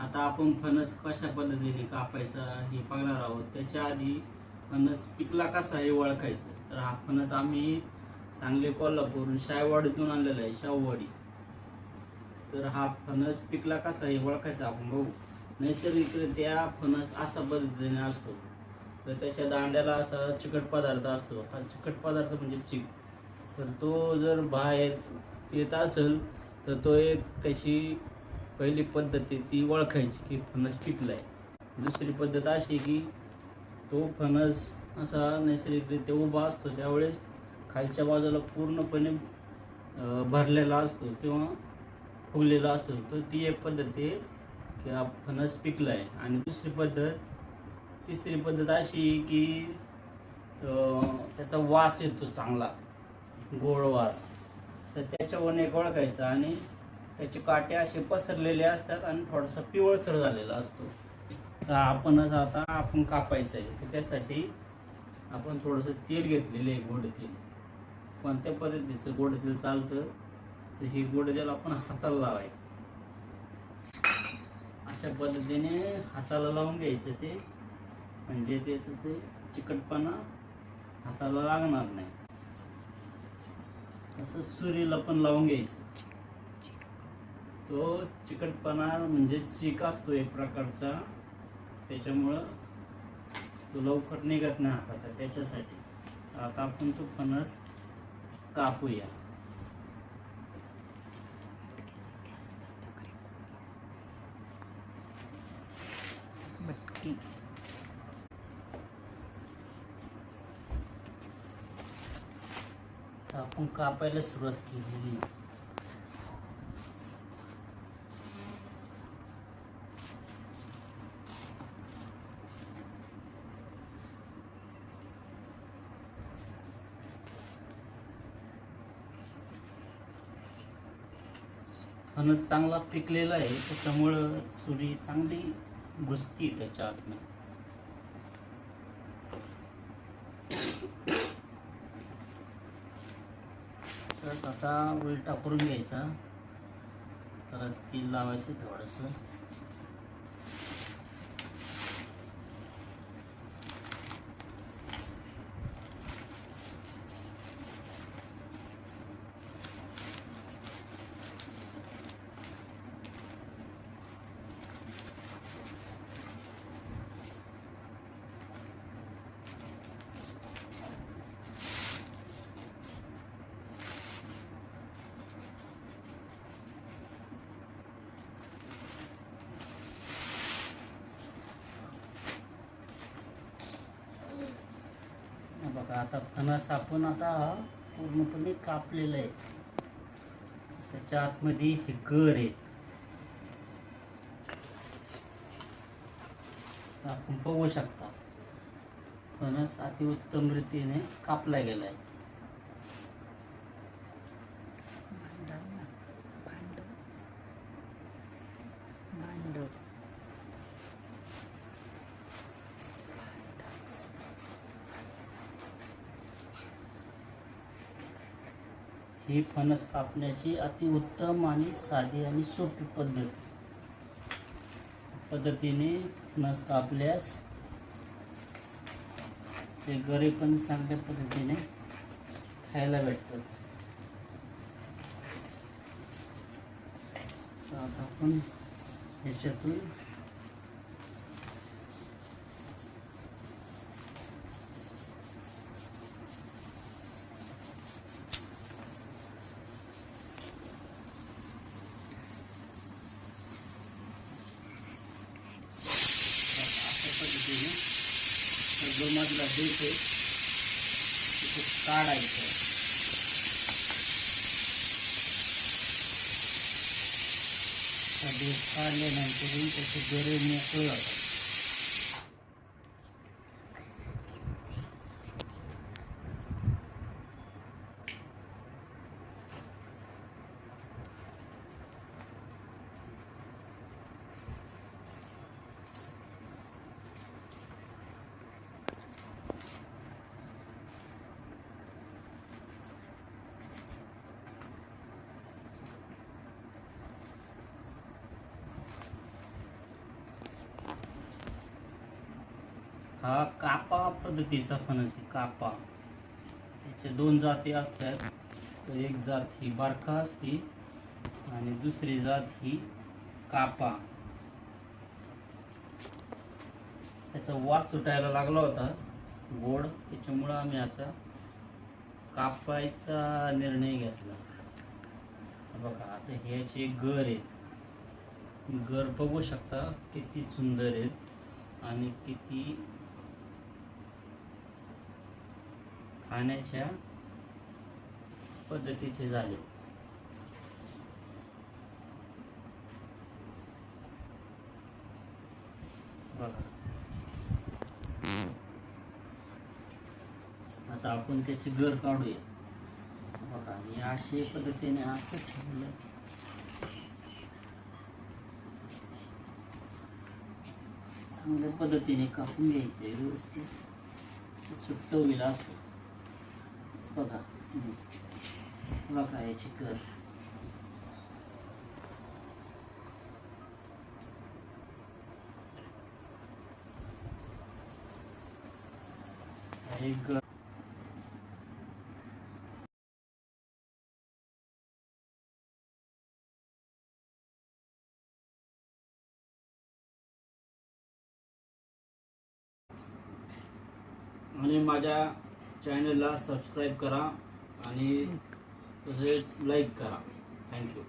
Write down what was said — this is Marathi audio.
आता आपण फणस कशा पद्धतीने कापायचा हे पाहणार आहोत. त्याच्या आधी फणस पिकला कसा हे ओळखायचं. तर हा फणस आम्ही सांगली कोल्हापूरून शायवाडीतून आणलेला आहे शाहूवाडी. तर हा फणस पिकला कसा हे ओळखायचा आपण बघू. नैसर्गिकरित्या फणस असा पद्धतीने असतो. तर त्याच्या दांड्याला असा चिकट पदार्थ असतो. हा चिकट पदार्थ म्हणजे चिक. तर तो जर बाहेर येत असेल तर तो एक त्याची पहिली पद्धत आहे ती ओळखायची की फणस पिकला आहे दुसरी पद्धत अशी की तो फणस असा नैसर्गिकरित्या उभा असतो त्यावेळेस खालच्या बाजूला पूर्णपणे भरलेला असतो किंवा फुगलेला असतो. तर ती एक पद्धत आहे की हा फणस पिकला आहे आणि दुसरी पद्धत तिसरी पद्धत अशी की त्याचा वास येतो चांगला गोड वास. तर त्याच्यावरून एक ओळखायचा आणि त्याचे काटे असे पसरलेले असतात आणि थोडासा पिवळसर झालेला असतो. तर आपणच आता आपण कापायचं आहे. तर त्यासाठी आपण थोडंसं तेल घेतलेलं आहे गोड तेल कोणत्या पद्धतीचं गोड तेल चालतं? तर हे गोड तेल आपण हाताला लावायचं. अशा पद्धतीने हाताला लावून घ्यायचं ते. म्हणजे त्याचं ते चिकटपणा हाताला लागणार नाही. असं सुरीला पण लावून घ्यायचं. तो चिकटपणा म्हणजे चीक असतो एक प्रकारचा. त्याच्यामुळं तो लवकर निघत नाही हाताचा त्याच्यासाठी. आता आपण तो फणस कापूया. तर आपण कापायला सुरुवात केलेली फणस चांगला पिकलेला आहे त्याच्यामुळं सुरी चांगली घुसती त्याच्या आतमध्ये. आता उलटा करून घ्यायचा. तर ती लावायचं थोडंसं हे बघा आता फणस आपण आता पूर्णपणे कापलेलं आहे त्याच्या आतमध्ये हे गर आहे. आपण बघू शकता. फणस अतिउत्तम रीतीने कापला गेला आहे ही फणस कापण्याची अतिउत्तम आणि साधी आणि सोपी पद्धत. पद्धतीने फणस कापल्यास ते गरे पण चांगल्या पद्धतीने खायला भेटतात. आता आपण ह्याच्यातून अशा पद्धतीने जो मधला देश आहे. तिथे काढायचं हा काढल्यानंतर त्याचे गरे मोकळं हा कापा पद्धतीचा फणस आहे कापा. त्याच्या दोन जाती असतात. तर एक जात ही बारका असती आणि दुसरी जात ही कापा. त्याचा वास सुटायला लागला होता गोड. त्याच्यामुळं आम्ही याचा कापायचा निर्णय घेतला. बघा आता ह्याचे गर आहेत गर बघू शकता किती सुंदर आहेत आणि किती खाण्याच्या पद्धतीचे झाले. बघा. आता आपण त्याची घर काढूया. बघा आणि अशा पद्धतीने असं ठेवलं. चांगल्या पद्धतीने कापून घ्यायचं व्यवस्थित. सुट्ट होईल असं. बघा. बघा याची कर एक आणि माझ्या चॅनलला सबस्क्राईब करा आणि तसेच लाईक करा. थँक्यू.